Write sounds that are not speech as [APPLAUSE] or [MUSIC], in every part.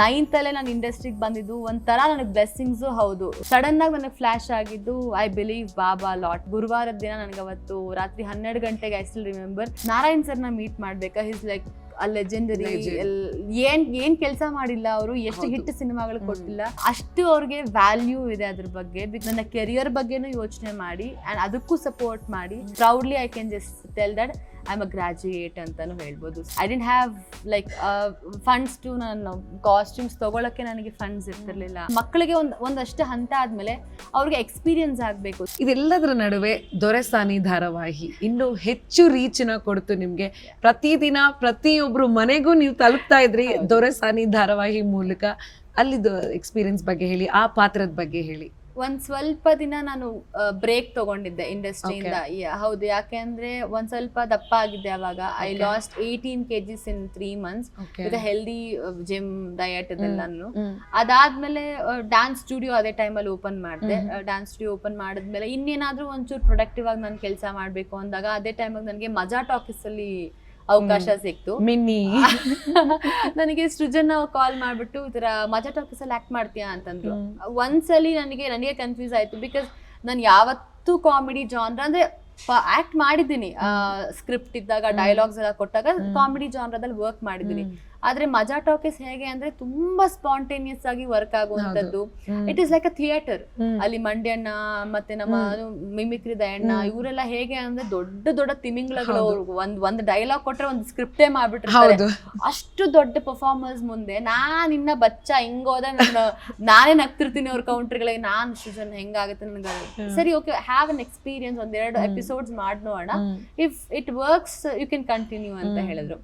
Ninth ಅಲ್ಲೇ ನಾನು ಇಂಡಸ್ಟ್ರಿಗೆ ಬಂದಿದ್ದು ಒಂಥರ ನನಗೆ ಬ್ಲೆಸ್ಸಿಂಗ್ಸು ಹೌದು. ಸಡನ್ ಆಗಿ ನನಗೆ ಫ್ಲಾಶ್ ಆಗಿದ್ದು ಐ ಬಿಲೀವ್ ಬಾಬಾ ಲಾಟ್ ಗುರುವಾರದ ದಿನ ನನಗೆ ಅವತ್ತು ರಾತ್ರಿ ಹನ್ನೆರಡು ಗಂಟೆಗೆ ಐ ಸ್ಟಿಲ್ ರಿಮೆಂಬರ್ ನಾರಾಯಣ್ ಸರ್ನ ಮೀಟ್ ಮಾಡ್ಬೇಕಾ? His like a legendary. ಏನ್ ಏನ್ ಕೆಲಸ ಮಾಡಿಲ್ಲ ಅವರು ಎಷ್ಟು. ಹಿಟ್ ಸಿನಿಮಾಗಳು ಕೊಟ್ಟಿಲ್ಲ. ಅಷ್ಟು ಅವ್ರಿಗೆ ವ್ಯಾಲ್ಯೂ ಇದೆ ಅದ್ರ ಬಗ್ಗೆ. ನನ್ನ ಕೆರಿಯರ್ ಬಗ್ಗೆನೂ ಯೋಚನೆ ಮಾಡಿ ಅಂಡ್ ಅದಕ್ಕೂ ಸಪೋರ್ಟ್ ಮಾಡಿ. Proudly I can just tell that I am a graduate ಅಂತಲೂ ಹೇಳ್ಬೋದು I didn't have like funds to ನಾನು ಕಾಸ್ಟ್ಯೂಮ್ಸ್ ತಗೊಳಕ್ಕೆ ನನಗೆ ಫಂಡ್ಸ್ ಇರ್ತಿರ್ಲಿಲ್ಲ. ಮಕ್ಕಳಿಗೆ ಒಂದು ಒಂದಷ್ಟು ಹಂತ ಆದಮೇಲೆ ಅವ್ರಿಗೆ ಎಕ್ಸ್ಪೀರಿಯನ್ಸ್ ಆಗಬೇಕು. ಇದೆಲ್ಲದರ ನಡುವೆ ದೊರೆಸಾನಿ ಧಾರಾವಾಹಿ ಇನ್ನು ಹೆಚ್ಚು ರೀಚನ್ನ ಕೊಡ್ತು ನಿಮಗೆ. ಪ್ರತಿದಿನ ಪ್ರತಿಯೊಬ್ಬರು ಮನೆಗೂ ನೀವು ತಲುಪ್ತಾ ಇದ್ರಿ. ದೊರೆಸಾನಿ ಧಾರಾವಾಹಿ ಮೂಲಕ. ಅಲ್ಲಿದ್ದು ಎಕ್ಸ್ಪೀರಿಯನ್ಸ್ ಬಗ್ಗೆ ಹೇಳಿ ಆ ಪಾತ್ರದ ಬಗ್ಗೆ ಹೇಳಿ. ಒಂದ್ ಸ್ವಲ್ಪ ದಿನ ನಾನು ಬ್ರೇಕ್ ತಗೊಂಡಿದ್ದೆ ಇಂಡಸ್ಟ್ರಿಯಿಂದ ಹೌದು ಯಾಕೆ ಅಂದ್ರೆ ಒಂದ್ ಸ್ವಲ್ಪ ದಪ್ಪ ಆಗಿದ್ದೆ ಅವಾಗ. I. Lost eighteen KGs in three months with healthy gym diet ಇದೆಲ್ಲಾನು. ಅದಾದ್ಮೇಲೆ ಡ್ಯಾನ್ಸ್ ಸ್ಟುಡಿಯೋ ಅದೇ ಟೈಮಲ್ಲಿ ಓಪನ್ ಮಾಡಿದೆ. ಡ್ಯಾನ್ಸ್ ಸ್ಟುಡಿಯೋ ಓಪನ್ ಮಾಡಿದ್ಮೇಲೆ ಇನ್ನೇನಾದ್ರೂ ಒಂಚೂರು ಪ್ರೊಡಕ್ಟಿವ್ ಆಗಿ ನಾನು ಕೆಲಸ ಮಾಡಬೇಕು ಅಂದಾಗ ಅದೇ ಟೈಮಾಗ ನನಗೆ ಮಜಾ ಟಾಕೀಸ್ ಅಲ್ಲಿ ಅವಕಾಶ ಸಿಕ್ತು. ಮಿನ್ನಿ. [LAUGHS] ನನಗೆ ಸೃಜನ್ ಕಾಲ್ ಮಾಡ್ಬಿಟ್ಟು ಈ ತರ ಮಜಾ ಟಾಕೀಸ್ ಅಲ್ಲಿ ಆಕ್ಟ್ ಮಾಡ್ತೀಯಾ ಅಂತಂದ್ರು. ಒಂದ್ಸಲಿ ನನಗೆ ನನಗೆ ಕನ್ಫ್ಯೂಸ್ ಆಯ್ತು ಬಿಕಾಸ್ ನಾನು ಯಾವತ್ತೂ ಕಾಮಿಡಿ ಜಾನ್ರ ಅಂದ್ರೆ ಆಕ್ಟ್ ಮಾಡಿದ್ದೀನಿ. ಸ್ಕ್ರಿಪ್ಟ್ ಇದ್ದಾಗ ಡೈಲಾಗ್ಸ್ ಎಲ್ಲ ಕೊಟ್ಟಾಗ ಕಾಮಿಡಿ ಜಾನ್ರದಲ್ಲಿ ವರ್ಕ್ ಮಾಡಿದ್ದೀನಿ. ಆದ್ರೆ ಮಜಾ ಟಾಕೀಸ್ ಹೇಗೆ ಅಂದ್ರೆ ತುಂಬಾ ಸ್ಪಾಂಟೇನಿಯಸ್ ಆಗಿ work ಆಗುವಂತದ್ದು it is like a theatre ಅಲ್ಲಿ ಮಂಡ್ಯಣ್ಣ ಮತ್ತೆ ನಮ್ಮ ಮಿಮಿಕ್ರಿ ದಯಣ್ಣ. ಇವರೆಲ್ಲ ಹೇಗೆ ಅಂದ್ರೆ ದೊಡ್ಡ ದೊಡ್ಡ ತಿಮಿಂಗ್ಲಗಳು ಒಂದ್ ಒಂದ್ ಡೈಲಾಗ್ ಕೊಟ್ರೆ ಒಂದು ಸ್ಕ್ರಿಪ್ಟೇ ಮಾಡ್ಬಿಟ್ಟಿರ್ತಾರೆ. ಅಷ್ಟು ದೊಡ್ಡ ಪರ್ಫಾರ್ಮರ್ಸ್ ಮುಂದೆ ನಾನ್ ಇನ್ನ ಬಚ್ಚ ಹಿಂಗೋದ ನಾನು ನಾನೇ ನಗ್ತಿರ್ತೀನಿ ಅವ್ರ ಕೌಂಟ್ರಿಗಳಿಗೆ ನಾನ್ ಸೃಜನ್ ಹೆಂಗಾಗುತ್ತೆ ನನಗೆ ಸರಿ ಓಕೆ ಹ್ಯಾವ್ ಅನ್ ಎಕ್ಸ್ಪೀರಿಯನ್ಸ್ ಒಂದೆರಡು ಎರಡು ಎಪಿಸೋಡ್ಸ್ ಮಾಡಿ ನೋಡೋಣ if it works you can continue ಅಂತ ಹೇಳಿದ್ರು.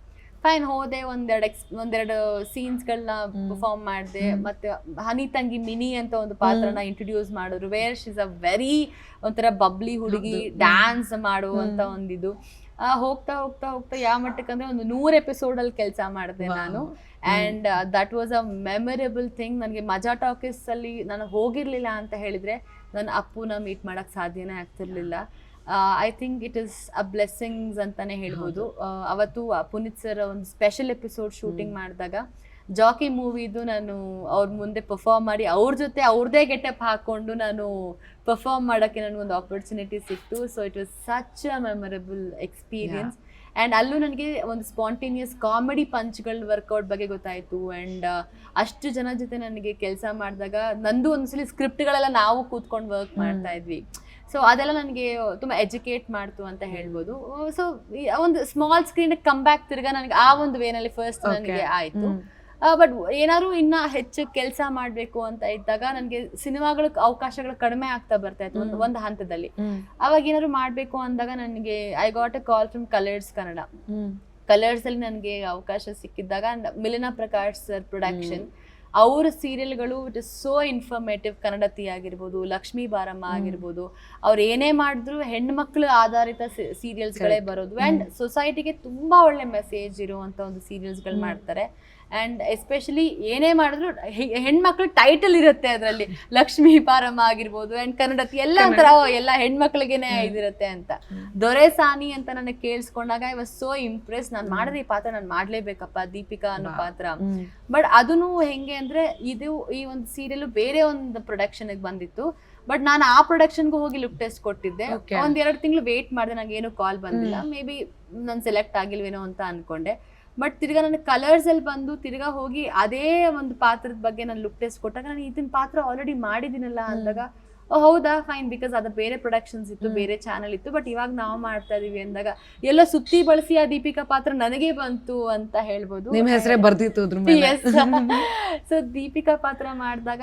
ಫೈನ್ ಹೋದೆ ಒಂದೆರಡು ಎಕ್ಸ್ ಒಂದೆರಡು ಸೀನ್ಸ್ಗಳನ್ನ. ಪರ್ಫಾರ್ಮ್ ಮಾಡಿದೆ. ಮತ್ತೆ ಹನಿ ತಂಗಿ ಮಿನಿ ಅಂತ ಒಂದು ಪಾತ್ರನ ಇಂಟ್ರೊಡ್ಯೂಸ್ ಮಾಡೋರು ವೇರ್ ಶಿಸ್ ಅ ವೆರಿ ಒಂಥರ ಬಬ್ಲಿ ಹುಡುಗಿ. ಡ್ಯಾನ್ಸ್ ಮಾಡುವಂತ. ಒಂದಿದು. ಆ, ಹೋಗ್ತಾ ಹೋಗ್ತಾ ಹೋಗ್ತಾ ಯಾವ ಮಟ್ಟಕ್ಕೆ ಅಂದ್ರೆ ಒಂದು ನೂರು ಎಪಿಸೋಡ್ ಅಲ್ಲಿ ಕೆಲಸ ಮಾಡಿದೆ ನಾನು. And that was a memorable thing ನನಗೆ ಮಜಾ ಟಾಕೀಸ್ ಅಲ್ಲಿ ನಾನು ಹೋಗಿರ್ಲಿಲ್ಲ ಅಂತ ಹೇಳಿದ್ರೆ ನನ್ನ ಅಪ್ಪುನ ಮೀಟ್ ಮಾಡಕ್ ಸಾಧ್ಯನೇ ಆಗ್ತಿರ್ಲಿಲ್ಲ. I think it is a blessings ಅಂತಾನೆ ಹೇಳ್ಬೋದು. ಅವತ್ತು ಪುನೀತ್ ಸರ್ ಒಂದು ಸ್ಪೆಷಲ್ ಎಪಿಸೋಡ್ ಶೂಟಿಂಗ್ ಮಾಡಿದಾಗ ಜಾಕಿ ಮೂವಿದು ನಾನು ಅವ್ರ ಮುಂದೆ ಪರ್ಫಾರ್ಮ್ ಮಾಡಿ ಅವ್ರ ಜೊತೆ ಅವ್ರದೇ ಗೆಟಪ್ ಹಾಕೊಂಡು ನಾನು ಪರ್ಫಾರ್ಮ್ ಮಾಡೋಕ್ಕೆ ನನಗೊಂದು ಆಪರ್ಚುನಿಟಿ ಸಿಕ್ತು. So it was such a memorable experience and ಅಲ್ಲೂ ನನಗೆ ಒಂದು ಸ್ಪಾಂಟೇನಿಯಸ್ ಕಾಮಿಡಿ ಪಂಚ್ಗಳ ವರ್ಕೌಟ್ ಬಗ್ಗೆ ಗೊತ್ತಾಯಿತು. ಆ್ಯಂಡ್ ಅಷ್ಟು ಜನ ಜೊತೆ ನನಗೆ ಕೆಲಸ ಮಾಡಿದಾಗ ನಂದು ಒಂದ್ಸಲಿ ಸ್ಕ್ರಿಪ್ಟ್ಗಳೆಲ್ಲ ನಾವು ಕೂತ್ಕೊಂಡು ವರ್ಕ್ ಮಾಡ್ತಾ ಇದ್ವಿ. ಸೊ ಅದೆಲ್ಲ ನನಗೆ ತುಂಬ ಎಜುಕೇಟ್ ಮಾಡ್ತು ಅಂತ ಹೇಳ್ಬೋದು. ಸೊ ಒಂದು ಸ್ಮಾಲ್ ಸ್ಕ್ರೀನ್ ಕಮ್ ಬ್ಯಾಕ್ ತಿರ್ಗಾ ನನಗೆ ಆ ಒಂದು ವೇನಲ್ಲಿ ಫಸ್ಟ್. ನನಗೆ ಆಯಿತು. ಬಟ್ ಏನಾದ್ರು ಇನ್ನ ಹೆಚ್ಚು ಕೆಲಸ ಮಾಡಬೇಕು ಅಂತ ಇದ್ದಾಗ ನನಗೆ ಸಿನಿಮಾಗಳ ಅವಕಾಶಗಳು ಕಡಿಮೆ ಆಗ್ತಾ ಬರ್ತಾ ಇತ್ತು ಒಂದು ಒಂದು ಹಂತದಲ್ಲಿ. ಅವಾಗ ಏನಾದ್ರು ಮಾಡಬೇಕು ಅಂದಾಗ ನನಗೆ I got a call from Colors Kannada Colors ಅಲ್ಲಿ ನನಗೆ ಅವಕಾಶ ಸಿಕ್ಕಿದ್ದಾಗ ಮಿಲನಾ ಪ್ರಕಾಶ್ ಸರ್ ಪ್ರೊಡಕ್ಷನ್ ಅವ್ರ ಸೀರಿಯಲ್ಗಳು it is so informative Kannadathi ಆಗಿರ್ಬೋದು ಲಕ್ಷ್ಮೀ ಬಾರಮ್ಮ. ಆಗಿರ್ಬೋದು ಅವ್ರು ಏನೇ ಮಾಡಿದ್ರು ಹೆಣ್ಮಕ್ಳು ಆಧಾರಿತ ಸೀರಿಯಲ್ಸ್ಗಳೇ. ಬರೋದು ಆ್ಯಂಡ್ ಸೊಸೈಟಿಗೆ ತುಂಬಾ ಒಳ್ಳೆ ಮೆಸೇಜ್ ಇರುವಂಥ ಒಂದು ಸೀರಿಯಲ್ಸ್ಗಳು. ಮಾಡ್ತಾರೆ ಅಂಡ್ ಎಸ್ಪೆಷಲಿ ಏನೇ ಮಾಡಿದ್ರು ಹೆಣ್ಮಕ್ಳು ಟೈಟಲ್ ಇರುತ್ತೆ ಅದರಲ್ಲಿ. ಲಕ್ಷ್ಮೀ ಪಾರಮ್ಮ ಆಗಿರ್ಬೋದು ಆ್ಯಂಡ್ ಕನ್ನಡತಿ ಎಲ್ಲ ಒಂಥರ ಎಲ್ಲ ಹೆಣ್ಮಕ್ಳಿಗೇನೆ. ಇದಿರುತ್ತೆ ಅಂತ. ದೊರೆಸಾನಿ ದೊರೆ ಸಾನಿ ಅಂತ ನನಗೆ ಕೇಳಿಸ್ಕೊಂಡಾಗ ಐ ವಾಸ್ ಸೋ ಇಂಪ್ರೆಸ್ ನಾನು ಮಾಡಿದ್ರೆ ಈ ಪಾತ್ರ ನಾನು ಮಾಡಲೇಬೇಕಪ್ಪ ದೀಪಿಕಾ ಅನ್ನೋ ಪಾತ್ರ. ಬಟ್ ಅದನ್ನು ಹೆಂಗೆ ಅಂದ್ರೆ ಇದು ಈ ಒಂದು ಸೀರಿಯಲ್ ಬೇರೆ ಒಂದು ಪ್ರೊಡಕ್ಷನ್ ಬಂದಿತ್ತು. ಬಟ್ ನಾನು ಆ ಪ್ರೊಡಕ್ಷನ್ಗೂ ಹೋಗಿ ಲುಕ್ ಟೆಸ್ಟ್ ಕೊಟ್ಟಿದ್ದೆ. ಒಂದ್ ಎರಡು ತಿಂಗಳು ವೇಟ್ ಮಾಡಿದೆ ನಂಗೆ ಏನು ಕಾಲ್ ಬಂದಿಲ್ಲ. ಮೇ ಬಿ ನಾನು ಸೆಲೆಕ್ಟ್ ಆಗಿಲ್ವೇನೋ ಅಂತ ಅನ್ಕೊಂಡೆ. ಬಟ್ ತಿರ್ಗಾ ನನ್ನ ಕಲರ್ಸ್ ಅಲ್ಲಿ ಬಂದು ತಿರ್ಗಾ ಹೋಗಿ ಅದೇ ಒಂದು ಪಾತ್ರದ ಬಗ್ಗೆ ನಾನು ಲುಕ್ ಟೆಸ್ಟ್ ಕೊಟ್ಟಾಗ ನಾನು ಇದನ್ನ ಪಾತ್ರ ಆಲ್ರೆಡಿ ಮಾಡಿದ್ದೀನಲ್ಲ. ಅಂದಾಗ ಓ ಹೌದಾ? ಫೈನ್ ಬಿಕಾಸ್ ಅದು ಬೇರೆ ಪ್ರೊಡಕ್ಷನ್ಸ್ ಇತ್ತು ಬೇರೆ ಚಾನಲ್ ಇತ್ತು ಬಟ್ ಇವಾಗ ನಾವು ಮಾಡ್ತಾ ಇದೀವಿ ಅಂದಾಗ ಎಲ್ಲ ಸುತ್ತಿ ಬಳಸಿ ಆ ದೀಪಿಕಾ ಪಾತ್ರ ನನಗೆ ಬಂತು ಅಂತ ಹೇಳ್ಬೋದು. ನಿಮ್ಮ ಹೆಸರೇ ಬರ್ದಿತ್ತು ಸೊ [LAUGHS] ದೀಪಿಕಾ ಪಾತ್ರ ಮಾಡಿದಾಗ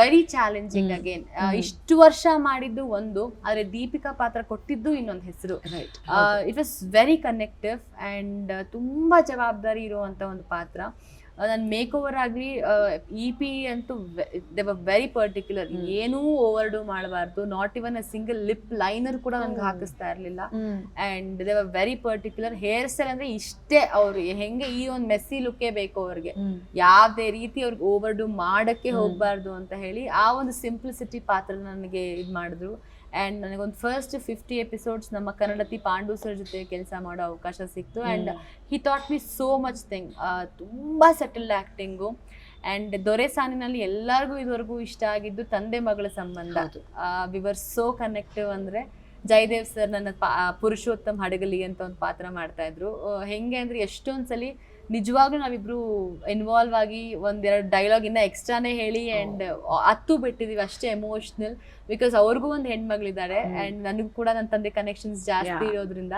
ವೆರಿ ಚಾಲೆಂಜಿಂಗ್. ಅಗೇನ್ ಇಷ್ಟು ವರ್ಷ ಮಾಡಿದ್ದು ಒಂದು ಆದ್ರೆ ದೀಪಿಕಾ ಪಾತ್ರ ಕೊಟ್ಟಿದ್ದು ಇನ್ನೊಂದು ಹೆಸರು. It was very connective and ತುಂಬಾ ಜವಾಬ್ದಾರಿ ಇರುವಂತ ಒಂದು ಪಾತ್ರ. ನನ್ನ ಮೇಕ್ ಓವರ್ ಆಗಲಿ ಇ ಪಿ ಅಂತೂ ದೆ ವೆರಿ ಪರ್ಟಿಕ್ಯುಲರ್ ಏನೂ ಓವರ್ ಡೂ ಮಾಡಬಾರ್ದು. Not even a single lip liner ಕೂಡ ನನ್ಗೆ ಹಾಕಿಸ್ತಾ ಇರಲಿಲ್ಲ. And they were very particular hair style ಅಂದ್ರೆ ಇಷ್ಟೇ ಅವರು. ಹೆಂಗೆ ಈ ಒಂದು ಮೆಸ್ಸಿ ಲುಕ್ಕೇ ಬೇಕು ಅವ್ರಿಗೆ. ಯಾವುದೇ ರೀತಿ ಅವ್ರಿಗೆ ಓವರ್ ಡೂ ಮಾಡಕ್ಕೆ ಹೋಗ್ಬಾರ್ದು ಅಂತ ಹೇಳಿ ಆ ಒಂದು ಸಿಂಪ್ಲಿಸಿಟಿ ಪಾತ್ರ ನನಗೆ ಇದು ಮಾಡಿದ್ರು. ಆ್ಯಂಡ್ ನನಗೊಂದು ಫಸ್ಟ್ ಫಿಫ್ಟಿ ಎಪಿಸೋಡ್ಸ್ ನಮ್ಮ ಕನ್ನಡತಿ ಪಾಂಡು ಸರ್ ಜೊತೆ ಕೆಲಸ ಮಾಡೋ ಅವಕಾಶ ಸಿಕ್ತು. And he thought me so much thing ತುಂಬ ಸೆಟಲ್ಡ್ ಆ್ಯಕ್ಟಿಂಗು ಆ್ಯಂಡ್ ದೊರೆ ಸಾನಿನಲ್ಲಿ ಎಲ್ಲರಿಗೂ ಇದುವರೆಗೂ ಇಷ್ಟ ಆಗಿದ್ದು ತಂದೆ ಮಗಳ ಸಂಬಂಧ. ವಿ ವರ್ ಸೋ ಕನೆಕ್ಟಿವ್ ಅಂದರೆ ಜಯದೇವ್ ಸರ್ ನನ್ನ ಪಾ ಪುರುಷೋತ್ತಮ್ ಹಡಗಲಿ ಅಂತ ಒಂದು ಪಾತ್ರ ಮಾಡ್ತಾ ಇದ್ರು. ಆ, ಹೆಂಗೆ ಅಂದರೆ ಎಷ್ಟೊಂದು ಸಲಿ ನಿಜವಾಗ್ಲೂ ನಾವಿಬ್ರು ಇನ್ವಾಲ್ವ್ ಆಗಿ ಒಂದೆರಡು ಡೈಲಾಗ್ ಇನ್ನ ಎಕ್ಸ್ಟ್ರಾನೇ ಹೇಳಿ ಅಂಡ್ ಹತ್ತು ಬಿಟ್ಟಿದೀವಿ ಅಷ್ಟೇ ಎಮೋಷನಲ್ ಬಿಕಾಸ್ ಅವ್ರಿಗೂ ಒಂದು ಹೆಣ್ಮಗಳಿದ್ದಾರೆ. ಅಂಡ್ ನನಗೂ ಕೂಡ ನನ್ನ ತಂದೆ ಕನೆಕ್ಷನ್ಸ್ ಜಾಸ್ತಿ ಇರೋದ್ರಿಂದ.